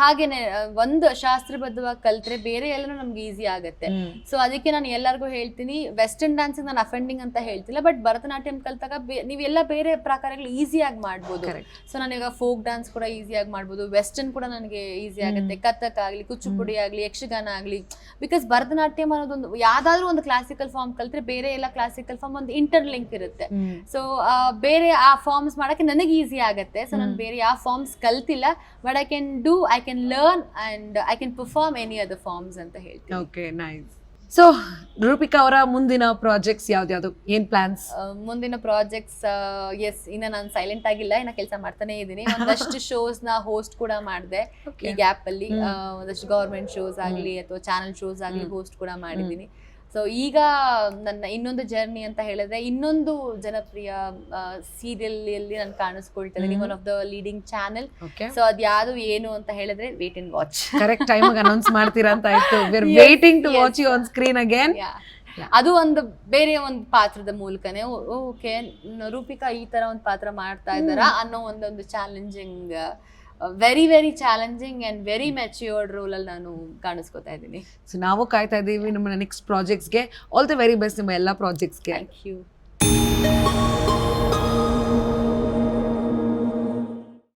ಹಾಗೇನೆ ಒಂದು ಶಾಸ್ತ್ರಬದ್ಧವಾಗಿ ಕಲ್ತ್ರೆ ಬೇರೆ ಎಲ್ಲನೂ ನಮ್ಗೆ ಈಸಿ ಆಗುತ್ತೆ. ಸೊ ಅದಕ್ಕೆ ನಾನು ಎಲ್ಲರಿಗೂ ಹೇಳ್ತೀನಿ ವೆಸ್ಟರ್ನ್ ಡ್ಯಾನ್ಸ್ ನಾನು ಅಫೆಂಡಿಂಗ್ ಅಂತ ಹೇಳ್ತಿಲ್ಲ ಬಟ್ ಭರತನಾಟ್ಯಂ ಕಲ್ತಾಗ ನೀವೆಲ್ಲ ಬೇರೆ ಪ್ರಕಾರಗಳು ಈಸಿಯಾಗಿ ಮಾಡ್ಬೋದು. ಸೊ ನಾನೀಗ ಫೋಕ್ ಡ್ಯಾನ್ಸ್ ಕೂಡ ಈಸಿಯಾಗಿ ಮಾಡ್ಬೋದು ವೆಸ್ಟರ್ನ್ ಕೂಡ ನನಗೆ ಈಸಿ ಆಗುತ್ತೆ. ಕಥಕ್ ಆಗ್ಲಿ ಕುಚ್ಚುಪುಡಿ ಆಗ್ಲಿ ಯಕ್ಷಗಾನ ಆಗ್ಲಿ ಬಿಕಾಸ್ ಭರತನಾಟ್ಯಂ ಅನ್ನೋದೊಂದು ಯಾವ್ದಾದ್ರು ಒಂದು ಕ್ಲಾಸಿಕಲ್ ಫಾರ್ಮ್ ಕಲ್ತ್ರೆ ಬೇರೆ ಎಲ್ಲ ಕ್ಲಾಸಿಕಲ್ ಫಾರ್ಮ್ ಒಂದು ಇಂಟರ್ ಲಿಂಕ್ ಇರುತ್ತೆ ಸೊ ಬೇರೆ ಆ ಫಾರ್ಮ್ಸ್ ಮಾಡಕ್ಕೆ ನನಗೆ ಈಸಿ ಆಗುತ್ತೆ. ಸೊ ನಾನು ಬೇರೆ ಯಾವ ಫಾರ್ಮ್ಸ್ ಕಲ್ತಿಲ್ಲ but I can do I can learn and I can perform any other forms ಅಂತ ಹೇಳ್ತೀನಿ. ಓಕೆ ನೈಸ್ ಸೊ ರೂಪಿಕಾ ಅವರ ಮುಂದಿನ ಪ್ರಾಜೆಕ್ಟ್ಸ್ ಯಾವ್ದ್ಯಾವ್ದು? ಏನ್ ಪ್ಲಾನ್ಸ್ ಮುಂದಿನ ಪ್ರಾಜೆಕ್ಟ್ಸ್ ಎಸ್ ಇನ್ನ ನಾನು ಸೈಲೆಂಟ್ ಆಗಿಲ್ಲ ಇನ್ನ ಕೆಲಸ ಮಾಡ್ತಾನೆ ಇದ್ದೀನಿ. ಒಂದಷ್ಟು ಶೋಸ್ನ ಹೋಸ್ಟ್ ಕೂಡ ಮಾಡಿದೆ. ಈ ಗ್ಯಾಪ್ ಅಲ್ಲಿ ಒಂದಷ್ಟು ಗವರ್ಮೆಂಟ್ ಶೋಸ್ ಆಗಲಿ ಅಥವಾ ಚಾನಲ್ ಶೋಸ್ ಆಗಲಿ ಹೋಸ್ಟ್ ಕೂಡ ಮಾಡಿದ್ದೀನಿ. ಸೊ ಈಗ ನನ್ನ ಇನ್ನೊಂದು ಜರ್ನಿ ಅಂತ ಹೇಳಿದ್ರೆ ಇನ್ನೊಂದು ಜನಪ್ರಿಯ ಸೀರಿಯಲ್ ಅಲ್ಲಿ ನಾನು ಕಾಣಿಸ್ಕೊಳ್ತಾ ಇದ್ದೀನಿ one of the leading channel so ಅದ್ ಯಾವುದು ಏನು ಅಂತ ಹೇಳಿದ್ರೆ wait and watch correct time announce ಮಾಡ್ತೀರಾ ಅಂತ ಆಯ್ತು. Waiting to watch you on screen again ಅದು ಒಂದು ಬೇರೆ ಒಂದು ಪಾತ್ರದ ಮೂಲಕನೇ. ಓಕೆ ರೂಪಿಕಾ ಈ ತರ ಒಂದು ಪಾತ್ರ ಮಾಡ್ತಾ ಇದ್ದಾರಾ ಅನ್ನೋ ಒಂದೊಂದು challenging very very challenging and very matured ರೋಲಲ್ಲಿ ಅಲ್ಲಿ ನಾನು ಕಾಣಿಸ್ಕೊತಾ ಇದ್ದೀನಿ. ಸೊ ನಾವು ಕಾಯ್ತಾ ಇದ್ದೀವಿ ನಮ್ಮ ನೆಕ್ಸ್ಟ್ ಪ್ರಾಜೆಕ್ಟ್ಸ್ಗೆ ಆಲ್ ದ ವೆರಿ ಬೆಸ್ಟ್ ನಿಮ್ಮ ಎಲ್ಲ ಪ್ರಾಜೆಕ್ಟ್ಸ್ಗೆ ಥ್ಯಾಂಕ್ ಯು